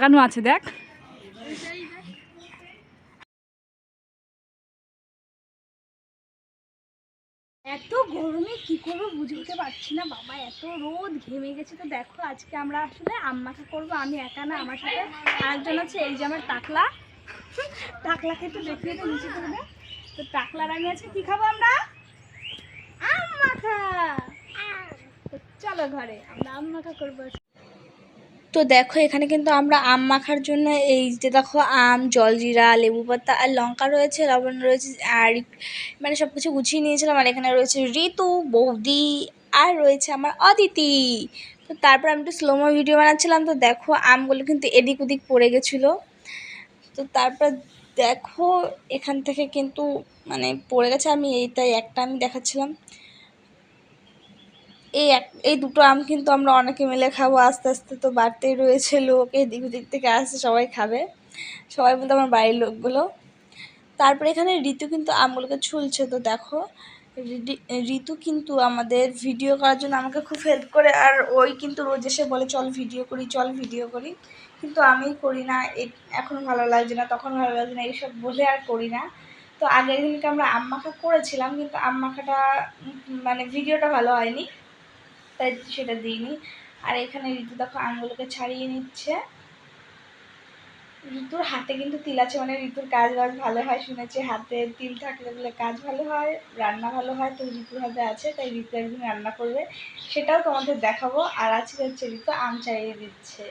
লাগানো আছে, দেখ। এত গরমে কি করব বুঝে উঠতে পারছি না, বাবা, এত রোদ ঘেমে গেছে তো দেখো, আজকে আমরা আসলে আম্মাকে করব, আমি একা না, আমার সাথে আরেকজন আছে, এই যে আমার টাকলা। টাকলাকে একটু দেখিয়ে তো নিচে করবে তো টাকলার আমি আজকে কি খাব আমরা? আম তো চলো ঘরে, আমরা আম মাখা করব। তো দেখো, এখানে কিন্তু আমরা আম মাখার জন্য এই যে দেখো, আম, জলজিরা লেবু পাতা আর লঙ্কা রয়েছে, লবণ রয়েছে, আর মানে সব কিছু গুছিয়ে নিয়েছিলাম। আর এখানে রয়েছে ঋতু, বৌদি, আর রয়েছে আমার অদিতি। তো তারপর আমি একটু স্লোমো ভিডিও বানাচ্ছিলাম। তো দেখো, আমগুলো কিন্তু এদিক ওদিক পড়ে গেছিল। তো তারপর দেখো, এখান থেকে কিন্তু মানে পড়ে গেছে। আমি এইটাই একটা আমি দেখাচ্ছিলাম। এই এক, এই দুটো আম কিন্তু আমরা অনেকে মিলে খাব। আস্তে আস্তে তো বাড়তেই রয়েছে লোক এদিক ওদিক থেকে আসছে, সবাই খাবে। সবাই বলতে আমার বাড়ির লোকগুলো। তারপরে এখানে ঋতু কিন্তু আমগুলোকে ছুলছে, তো দেখো। ঋতু কিন্তু আমাদের ভিডিও করার জন্য আমাকে খুব হেল্প করে, আর ওই কিন্তু রোজ এসে বলে, চল ভিডিও করি, চল ভিডিও করি। কিন্তু আমি করি না এখন ভালো লাগছে না, তখন ভালো লাগছে না, এইসব বলে আর করি না। তো আগের দিনকে আমরা আম মাখা করেছিলাম, কিন্তু আম মাখাটা মানে ভিডিওটা ভালো হয়নি। তাই সেটা দিইনি। আর এখানে ঋতু দেখো আঙুলকে ছাড়িয়ে নিচ্ছে। ঋতুর হাতে কিন্তু তিল আছে মানে ঋতুর কাজ বাজ ভালো হয়, শুনেছি হাতে তিল থাকলে বলে কাজ ভালো হয়, রান্না ভালো হয়, তো ঋতুর হাতে আছে, তাই ঋতু একদিন রান্না করবে। সেটাও তোমাদের দেখাবো। আর আজকে হচ্ছে ঋতু আম ছাড়িয়ে দিচ্ছে।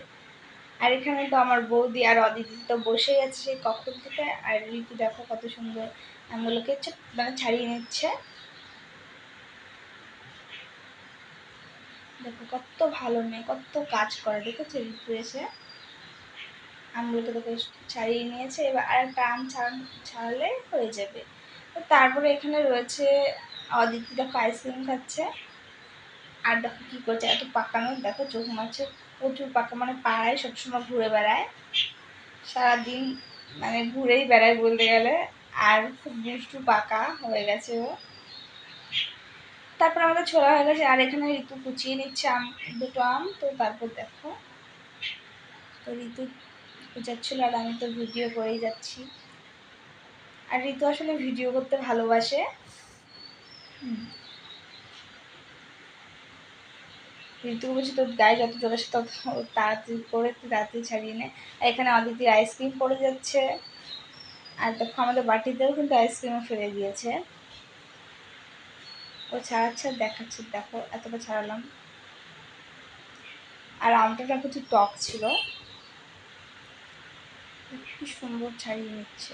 আর এখানে তো আমার বৌদি আর অদিতি তো বসেই আছে সেই কখন থেকে। আর ঋতু দেখো কত সুন্দর আমগুলোকে মানে ছাড়িয়ে নিচ্ছে। দেখো, কত ভালো মেয়ে, কত কাজ করে, দেখেছ? এসে আমগুলোকে দেখো ছাড়িয়ে নিয়েছে। এবার আর একটা আম ছাড়ালে হয়ে যাবে। তো তারপরে এখানে রয়েছে অদিতি দেখো আইসক্রিম খাচ্ছে। আর দেখো কী করছে, এত পাকানো, দেখো চোখ মারছে। প্রচুর পাকা মানে পাড়ায় সবসময় ঘুরে বেড়ায়। সারাদিন মানে ঘুরেই বেড়ায় বলতে গেলে। আর খুব দুষ্টু পাকা হয়ে গেছে ও। তারপর আমাদের ছোলা হয়ে গেছে, আর এখানে ঋতু কুচিয়ে নিচ্ছে আম, দুটো আম। তো তারপর দেখো, তো ঋতু কুচাচ্ছিল আর আমি তো ভিডিও করেই যাচ্ছি। আর ঋতু আসলে ভিডিও করতে ভালোবাসে। ঋতু বলছি, তোর গায়ে যত চলে আসে তত তাড়াতাড়ি করে, তাড়াতাড়ি ছাড়িয়ে নে। আর এখানে অদিতির আইসক্রিম পড়ে যাচ্ছে। আর দেখো, আমাদের বাটিতেও কিন্তু আইসক্রিমও ফেলে দিয়েছে। ও ছাড়াচ্ছে, দেখাচ্ছে, দেখো, এতটা ছাড়ালাম। আর আমটা না কিছু টক ছিল। কি সুন্দর ছাড়িয়ে নিচ্ছে।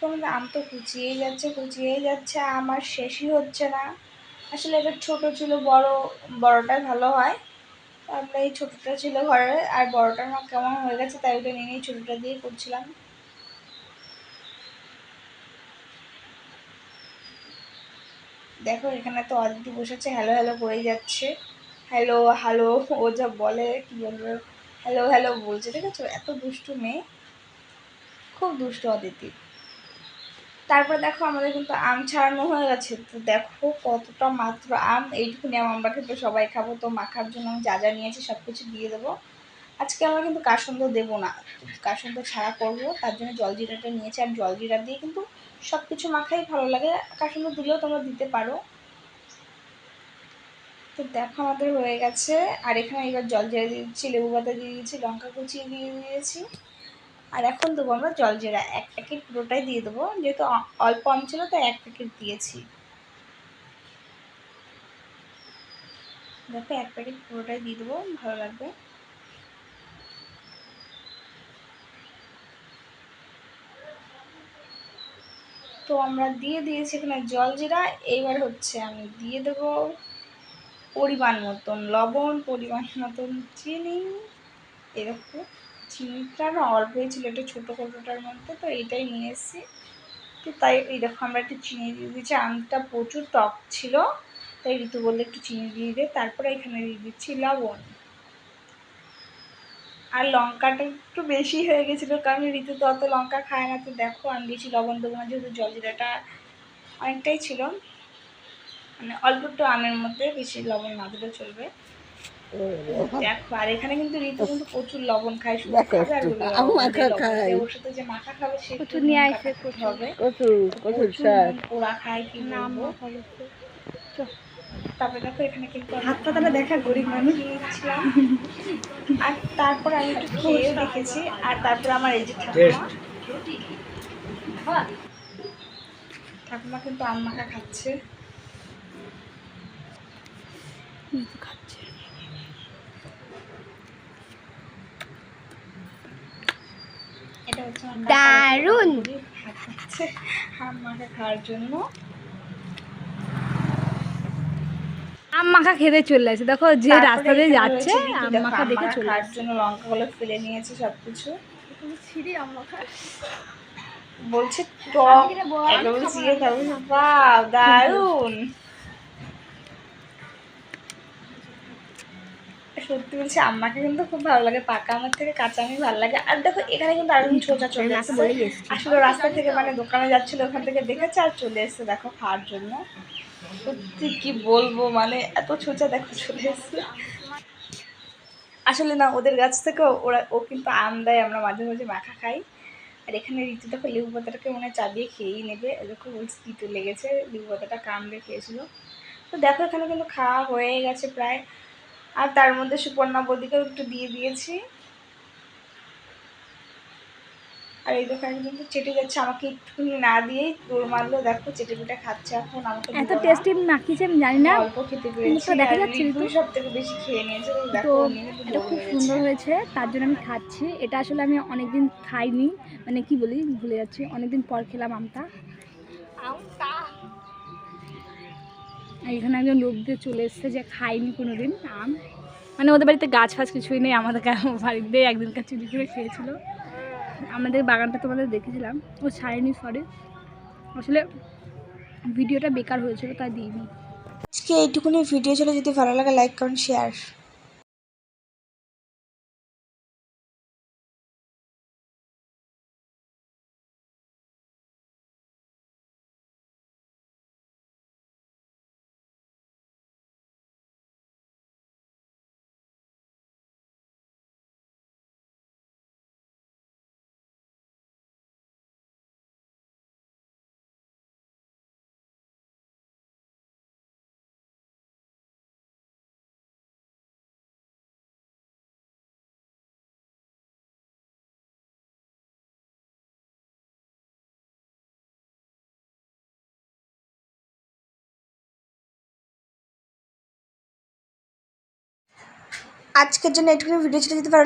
তো আমাদের আম তো কুচিয়েই যাচ্ছে কুচিয়েই যাচ্ছে আমার শেষই হচ্ছে না। আসলে এটা ছোট ছিল, বড়, বড়টাই ভালো হয়। আমরা এই ছোটটা ছিল ঘরে আর বড়টা না কেমন হয়ে গেছে তাই ওটা নিয়ে ছোটটা দিয়ে করছিলাম। দেখো, এখানে তো অদিতি বসেছে, হ্যালো হ্যালো করেই যাচ্ছে। হ্যালো হ্যালো, ও যা বলে, কি বলব? হ্যালো হ্যালো বলছে, ঠিক আছে? এত দুষ্টু মেয়ে। খুব দুষ্টু অদিতি। তারপর দেখো আমাদের কিন্তু আম ছাড়ানো হয়ে গেছে। তো দেখো কতটা মাত্র আম। এইটুকুনি আম আমরা কিন্তু সবাই খাব। তো মাখার জন্য আমি যা যা নিয়েছি সব কিছু দিয়ে দেবো। আজকে আমরা কিন্তু কাসন্দ দেবো না। কাসন্দ ছাড়া করব। তার জন্য জলজিরাটা নিয়েছি। আর জলজিরা দিয়ে কিন্তু সব কিছু মাখাই ভালো লাগে। কাসন্দ দিলেও তোমরা দিতে পারো। তো দেখো আমাদের হয়ে গেছে। আর এখানে এবার জল জিরা দিয়ে দিচ্ছি, লেবু পাতা দিয়ে দিয়েছি, লঙ্কা কুচিয়ে দিয়ে দিয়েছি। আর এখন দেবো আমরা জল জিরা, এক প্যাকেট পুরোটাই দিয়ে দেবো, যেহেতু অল্প আম ছিল, তাই এক প্যাকেট দিয়েছি। দেখো, এক প্যাকেট পুরোটাই দিয়ে দেবো, ভালো লাগবে। তো আমরা দিয়ে দিয়েছি এখানে জল জিরা, এইবার হচ্ছে আমি দিয়ে দেবো পরিমাণ মতন, লবণ, পরিমাণ মতন, চিনি, এরকম। চিনিটা না অল্পই ছিল একটা ছোটো কৌটোটার মধ্যে, তো এইটাই নিয়ে এসেছি। তো তাই এই দেখো আমরা একটু চিনি দিয়ে দিচ্ছি আমটা প্রচুর টক ছিল, তাই ঋতু বললে একটু চিনি দিয়ে দে, তারপরে এখানে দিয়ে দিচ্ছি লবণ। আর লঙ্কাটা একটু বেশি হয়ে গেছিল, কারণ ঋতু তো অত লঙ্কা খায় না, তো দেখো আমি দিয়েছি লবণ দেবো না যেহেতু জলজিরাটা অনেকটাই ছিল। মানে অল্প একটু আমের মধ্যে বেশি লবণ না দিলে চলবে। আর এখানে কিন্তু ঋতু কিন্তু প্রচুর লবণ খায় শুধু দেখো খাবে আর একটু, বলবে, আমি "বাবা, মাখা লবণ খাই।" দে। ওর সাথে যে মাখা খাবে সে প্রচুর নিয়ে আসে, হবে প্রচুর। প্রচুর প্রচুর স্বাদ নুন পোড়া খায় কি নাম তারপরে দেখো এখানে কিন্তু হাত পাতাটা দেখা গরিব মানুষ। নিয়েছিলাম আর তারপর আমি একটু খেয়ে দেখেছি আর তারপরে আমার এই যে ঠাকুমা। ঠাকুমা কিন্তু আম মাখা খাচ্ছে। খাচ্ছে এটা হচ্ছে আমার দারুণ। কাকার ভাত খাচ্ছে আম মাখা খাওয়ার জন্য। আম খেতে চলে আসে। দেখো যে রাস্তা দিয়ে যাচ্ছে রয়েছে বিটু, আম মাখা দেখে চলে খাওয়ার আসে জন্য লঙ্কাগুলো ফেলে নিয়েছে সবকিছু। ছিঁড়ি আম মাখা বলছে টক একদম চিয়ে খাবে। দারুণ। সত্যি বলছি আম্মাকে কিন্তু খুব ভালো লাগে। পাকা আমার থেকে কাঁচা আমি ভালো লাগে। আর দেখো এখানে কিন্তু আরও ছোটা চলে আসছে আসলে রাস্তা থেকে মানে দোকানে যাচ্ছিল ওখান থেকে দেখেছে আর চলে এসছে দেখো খাওয়ার জন্য। সত্যি কি বলব মানে এত ছোচা দেখো চলে এসছে। আসলে না ওদের গাছ থেকে ওরা ও কিন্তু আম দেয় আমরা মাঝে মাঝে মাখা খাই। আর এখানে ঋতু দেখো লেবু পাতাটাকে মনে হয় চাবিয়ে খেয়েই নেবে। দেখো বলছি তিতো লেগেছে লেবু পাতাটা কামড়ে খেয়েছিল। তো দেখো এখানে কিন্তু খাওয়া হয়ে গেছে প্রায় আর তার মধ্যে সুপর্ণা বদিকেও একটু দিয়ে দিয়েছি। আর এই দেখো একদম তো চেটে যাচ্ছে আমাকে একটুখানি না দিয়েই দৌড় মারলো। দেখো চেটে পিঠে খাচ্ছে এখন আমাকে এত টেস্টি না। মাখিয়েছে আমি জানি না। অল্প খেতে পেরেছি। তো দেখা যাচ্ছে ঋতু। সব থেকে বেশি খেয়ে নিয়েছে তো দেখো এটা খুব সুন্দর হয়েছে তার জন্য আমি খাচ্ছি। এটা আসলে আমি অনেকদিন খাইনি মানে কি বলি ভুলে যাচ্ছি। অনেকদিন পর খেলাম আমটা। আর এখানে একজন লোক দিয়ে চলে এসছে যে খাইনি কোনো দিন আম মানে ওদের বাড়িতে গাছ ফাছ কিছুই নেই, আমাদের বাড়িতে একদিনকার চুরি করে খেয়েছিল। আমাদের বাগানটা তোমাদের দেখেছিলাম। ও ছাড়েনি সরি আসলে ভিডিওটা বেকার হয়েছিল, তাই দিইনি। আজকে এইটুকুনি ভিডিও ছিল, যদি ভালো লাগে লাইক করুন শেয়ার আজকের জন্য এটুকুনি ভিডিও ছিল যদি ভালো